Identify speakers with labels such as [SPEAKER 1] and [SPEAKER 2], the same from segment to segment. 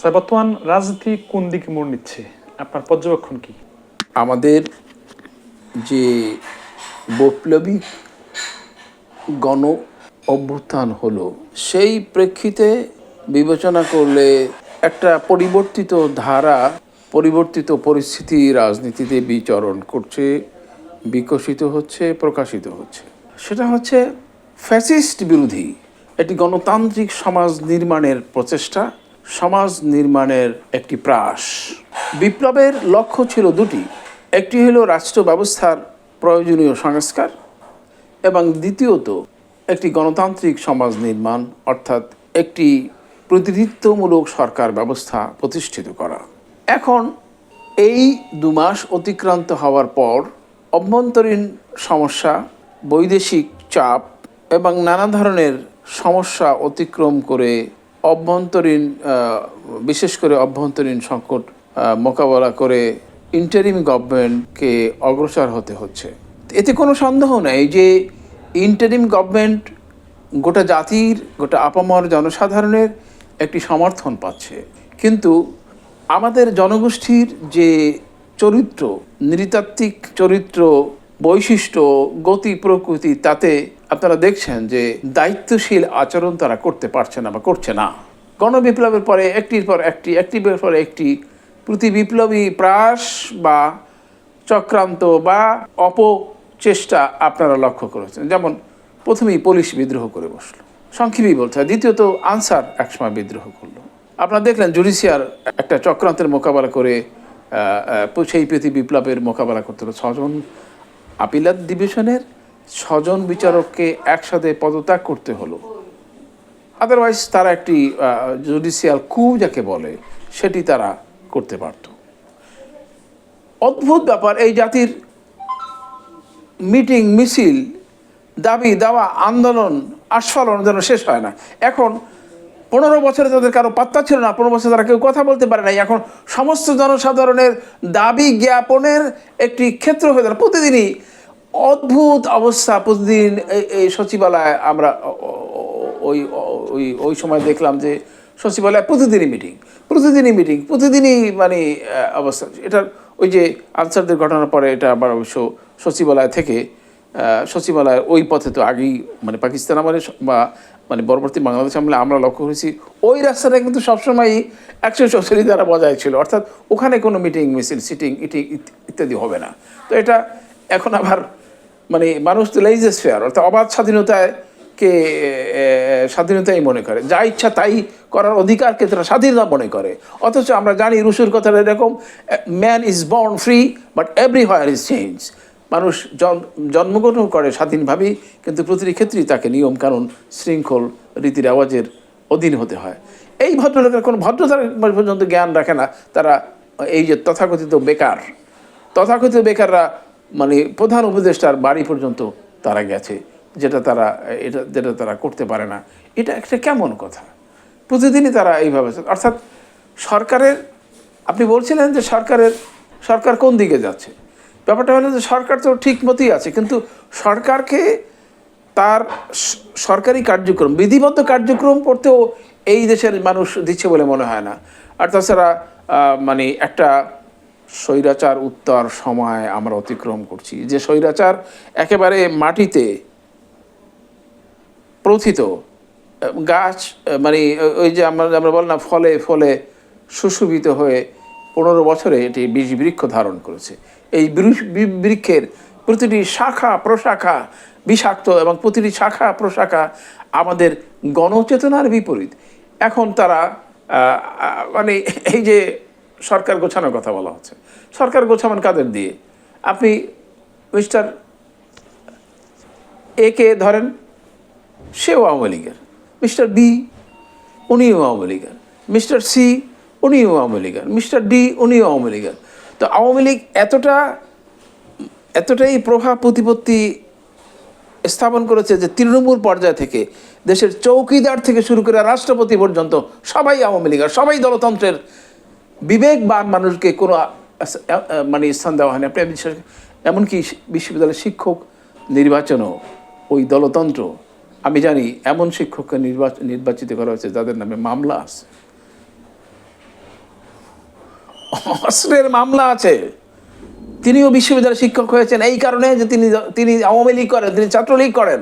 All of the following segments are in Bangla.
[SPEAKER 1] স্যার বর্তমান রাজনীতি কোন দিকে মোড় নিচ্ছে? আপনার পর্যবেক্ষণ কি?
[SPEAKER 2] আমাদের যে বৈপ্লবিক গণ অভ্যুত্থান হলো, সেই প্রেক্ষিতে বিবেচনা করলে একটা পরিবর্তিত ধারা, পরিবর্তিত পরিস্থিতি রাজনীতিতে বিচরণ করছে, বিকশিত হচ্ছে, প্রকাশিত হচ্ছে। সেটা হচ্ছে ফ্যাসিস্ট বিরোধী, একটি গণতান্ত্রিক সমাজ নির্মাণের প্রচেষ্টা। সমাজ নির্মাণের একটি প্রাস। বিপ্লবের লক্ষ্য ছিল দুটি। একটি হলো রাষ্ট্র ব্যবস্থার প্রয়োজনীয় সংস্কার এবং দ্বিতীয়ত একটি গণতান্ত্রিক সমাজ নির্মাণ, অর্থাৎ একটি প্রতিনিধিত্বমূলক সরকার ব্যবস্থা প্রতিষ্ঠিত করা। এখন এই দু মাস অতিক্রান্ত হওয়ার পর অভ্যন্তরীণ সমস্যা, বৈদেশিক চাপ এবং নানা ধরনের সমস্যা অতিক্রম করে অভ্যন্তরীণ বিশেষ করে অভ্যন্তরীণ সংকট মোকাবেলা করে ইন্টারিম গভর্নমেন্টকে অগ্রসর হতে হচ্ছে। এতে কোনো সন্দেহ নেই যে ইন্টারিম গভর্নমেন্ট গোটা জাতির, গোটা আপামর জনসাধারণের একটি সমর্থন পাচ্ছে। কিন্তু আমাদের জনগোষ্ঠীর যে চরিত্র, নৃতাত্ত্বিক চরিত্র বৈশিষ্ট্য, গতি, প্রকৃতি, তাতে আপনারা দেখছেন যে দায়িত্বশীল আচরণ তারা করতে পারছে না বা করছে না। গণবিপ্লবের পরে একটির পর একটি, একটির পর একটি, প্রতি বিপ্লবী প্রাস বা চক্রান্ত বা অপচেষ্টা আপনারা লক্ষ্য করেছেন। যেমন প্রথমেই পুলিশ বিদ্রোহ করে বসল, সংক্ষেপেই হয়। দ্বিতীয়ত আনসার একসময় বিদ্রোহ করল। আপনারা দেখলেন জুডিশিয়ার একটা চক্রান্তের মোকাবেলা করে সেই প্রতি বিপ্লবের মোকাবেলা করতে হলো ছজন। আপিলাত ডিভিশনের ছজন বিচারককে একসাথে পদত্যাগ করতে হলো। আদারওয়াইজ তারা একটি জুডিশিয়াল কু যাকে বলে, সেটি তারা করতে পারত। অদ্ভুত ব্যাপার, এই জাতির মিটিং, মিছিল, দাবি, দাওয়া, আন্দোলন, আস্ফালন যেন শেষ হয় না। এখন পনেরো বছরে তাদের কারও পাত্তা ছিল না, পনেরো বছরে তারা কেউ কথা বলতে পারে নাই। এখন সমস্ত জনসাধারণের দাবি জ্ঞাপনের একটি ক্ষেত্র হয়ে দাঁড়ায় প্রতিদিনই অদ্ভুত অবস্থা। প্রতিদিন এই- সচিবালয়ে আমরা ওই ওই ওই সময় দেখলাম যে সচিবালয় প্রতিদিনই মিটিং প্রতিদিনই মিটিং প্রতিদিনই মানে অবস্থা। এটার ওই যে আনসারদের ঘটনার পরে এটা আবার অবশ্য সচিবালয় থেকে আহ, সচিবালয়ের ওই পথে তো আগেই মানে পাকিস্তান আমলে বা মানে পরবর্তী বাংলাদেশ আমলে আমরা লক্ষ্য করেছি ওই রাস্তাটা কিন্তু সবসময়ই একশো চৌষট্টি দ্বারা বজায় ছিল। অর্থাৎ ওখানে কোনো মিটিং মিছিল সিটিং ইটি ইত- ইত্যাদি হবে না। তো এটা এখন আবার মানে মানুষ তো লেইজেস ফেয়ার অর্থাৎ অবাধ স্বাধীনতায় কে স্বাধীনতাই মনে করে। যা ইচ্ছা তাই করার অধিকারকে তারা স্বাধীনতা মনে করে। অথচ আমরা জানি রুশুর কথাটা এরকম man is born free but everywhere is change মানুষ জন- জন্মগ্রহণ করে স্বাধীনভাবেই, কিন্তু প্রতিটি ক্ষেত্রেই তাকে নিয়ম কানুন শৃঙ্খল রীতি রেওয়াজের অধীন হতে হয়। এই ভদ্রলোকের কোনো ভদ্রতার পর্যন্ত জ্ঞান রাখে না। তারা এই যে তথাকথিত বেকার, তথাকথিত বেকাররা মানে প্রধান উপদেষ্টার বাড়ি পর্যন্ত তারা গেছে, যেটা তারা, এটা, যেটা তারা করতে পারে না। এটা একটা কেমন কথা? প্রতিদিনই তারা এইভাবে অর্থাৎ সরকারের, আপনি বলছিলেন যে সরকারের, সরকার কোন দিকে যাচ্ছে? ব্যাপারটা হলো যে সরকার তো ঠিক মতোই আছে, কিন্তু সরকারকে তার সরকারি কার্যক্রম, বিধিবদ্ধ কার্যক্রম করতেও এই দেশের মানুষ দিচ্ছে বলে মনে হয় না। আর তাছাড়া মানে একটা স্বৈরাচার উত্তর সময় আমরা অতিক্রম করছি। যে স্বৈরাচার একেবারে মাটিতে প্রথিত, গাছ মানে ওই যে আমরা আমরা বললাম ফলে ফলে সুশোভিত হয়ে পনেরো বছরে এটি বীজ বৃক্ষ ধারণ করেছে। এই বৃক্ষের প্রতিটি শাখা প্রশাখা বিষাক্ত এবং প্রতিটি শাখা প্রশাখা আমাদের গণচেতনার বিপরীত। এখন তারা মানে এই যে সরকার গোছানোর কথা বলা হচ্ছে। সরকার গোছাবেন কাদের দিয়ে? আপনি মিস্টার এ কে ধরেন, সেও আওয়ামী লীগের। মিস্টার বি উনিও আওয়ামী লীগের। মিস্টার সি, উনিও আওয়ামী লীগের। মিস্টার ডি, উনিও আওয়ামী লীগের। তো আওয়ামী লীগ এতটা, এতটাই প্রভাব প্রতিপত্তি স্থাপন করেছে যে তৃণমূল পর্যায় থেকে, দেশের চৌকিদার থেকে শুরু করে রাষ্ট্রপতি পর্যন্ত সবাই আওয়ামী লীগের, সবাই দলতন্ত্রের বিবেকবান মানুষকে কোনো মানে স্থান দেওয়া হয়নি। আপনি এমনকি বিশ্ববিদ্যালয়ের শিক্ষক নির্বাচনও, ওই দলতন্ত্র, আমি জানি এমন শিক্ষককে নির্বাচন নির্বাচিত করা হয়েছে যাদের নামে মামলা আছে। অস্ত্রের মামলা আছে। তিনিও বিশ্ববিদ্যালয়ের শিক্ষক হয়েছেন এই কারণে যে তিনি তিনি আওয়ামী লীগ করেন, তিনি ছাত্রলীগ করেন।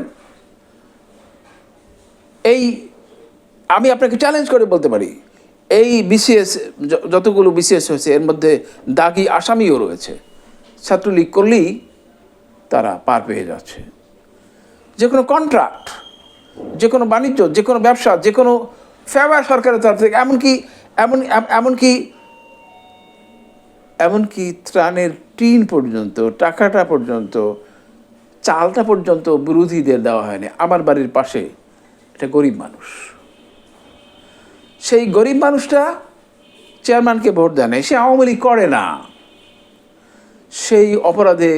[SPEAKER 2] এই আমি আপনাকে চ্যালেঞ্জ করে বলতে পারি এই বিসিএস যতগুলো বিসিএস হয়েছে, এর মধ্যে দাগি আসামিও রয়েছে। ছাত্রলীগ করলেই তারা পার পেয়ে যাচ্ছে। যে কোনো কন্ট্রাক্ট যে কোনো বাণিজ্য, যে কোনো ব্যবসা, যে কোনো ফেভার সরকারের তরফ থেকে, এমনকি, এমন এমনকি এমনকি ত্রাণের টিন পর্যন্ত, টাকাটা পর্যন্ত, চালটা পর্যন্ত বিরোধীদের দেওয়া হয়নি। আমার বাড়ির পাশে এটা গরিব মানুষ। সেই গরিব মানুষটা চেয়ারম্যানকে ভোট দেয় সে আওয়ামী লীগ করে না। সেই অপরাধে,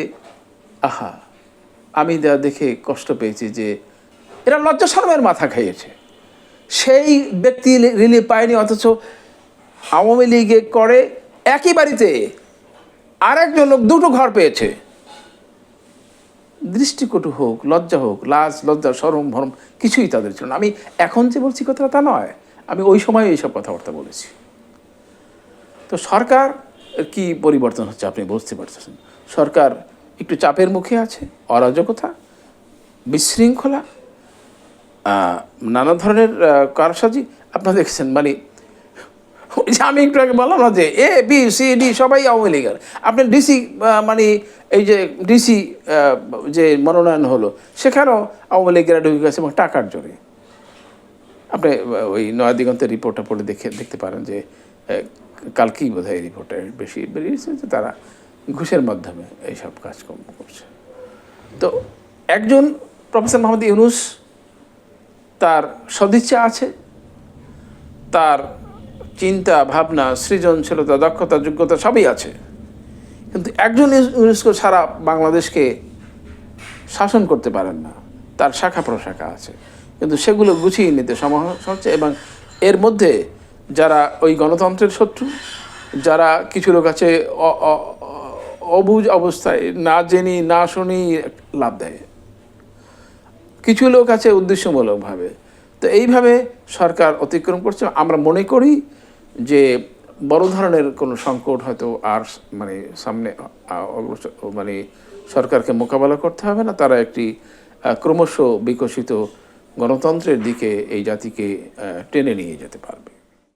[SPEAKER 2] আহা, আমি যা দেখে কষ্ট পেয়েছি যে এরা লজ্জা শর্মের মাথা খাইয়েছে। সেই ব্যক্তি রিলিফ পায়নি, অথচ আওয়ামী লীগে করে একই বাড়িতে আরেকজন লোক দুটো ঘর পেয়েছে। দৃষ্টিকটু হোক, লজ্জা হোক, লাজ, লজ্জা সরম ভরম, কিছুই তাদের ছিল না। আমি এখন যে বলছি কথাটা তা নয়। আমি ওই সময় এইসব কথাবার্তা বলেছি। তো সরকার কি পরিবর্তন হচ্ছে আপনি বুঝতে পারতেছেন? সরকার একটু চাপের মুখে আছে, অরাজকতা, বিশৃঙ্খলা নানা ধরনের কারসাজি। আপনারা দেখছেন মানে যে আমি একটু আগে বললাম না যে এ বি সি ডি সবাই আওয়ামী লীগের। আপনি ডিসি মানে এই যে ডিসি যে মনোনয়ন হলো, সেখানেও আওয়ামী লীগেরা ঢুকে গেছে এবং টাকার জোরে। আপনি ওই নয়া দিগন্তের রিপোর্টটা পড়ে দেখে, দেখতে পারেন যে কালকেই বোধ হয় এই বেশি বেরিয়েছে যে তারা ঘুষের মাধ্যমে এইসব কাজকর্ম করছে। তো একজন প্রফেসর মোহাম্মদ ইউনুস তার সদিচ্ছা আছে, তার চিন্তা, ভাবনা, সৃজনশীলতা, দক্ষতা, যোগ্যতা সবই আছে। কিন্তু একজন ইউনেস্কো ছাড়া বাংলাদেশকে শাসন করতে পারেন না, তার শাখা প্রশাখা আছে। কিন্তু সেগুলো গুছিয়ে নিতে সমস্যা হচ্ছে এবং এর মধ্যে যারা ওই গণতন্ত্রের শত্রু, যারা কিছু লোক আছে অ- অ- অ- অবস্থায় না জেনি, না শুনি লাভ দেয়। কিছু লোক আছে উদ্দেশ্যমূলকভাবে। তো এইভাবে সরকার অতিক্রম করছে। আমরা মনে করি যে বড় ধরনের কোনো সংকট হয়তো আর মানে সামনে মানে সরকারকে মোকাবেলা করতে হবে না। তারা একটি ক্রমশ বিকশিত গণতন্ত্রের দিকে এই জাতিকে টেনে নিয়ে যেতে পারবে।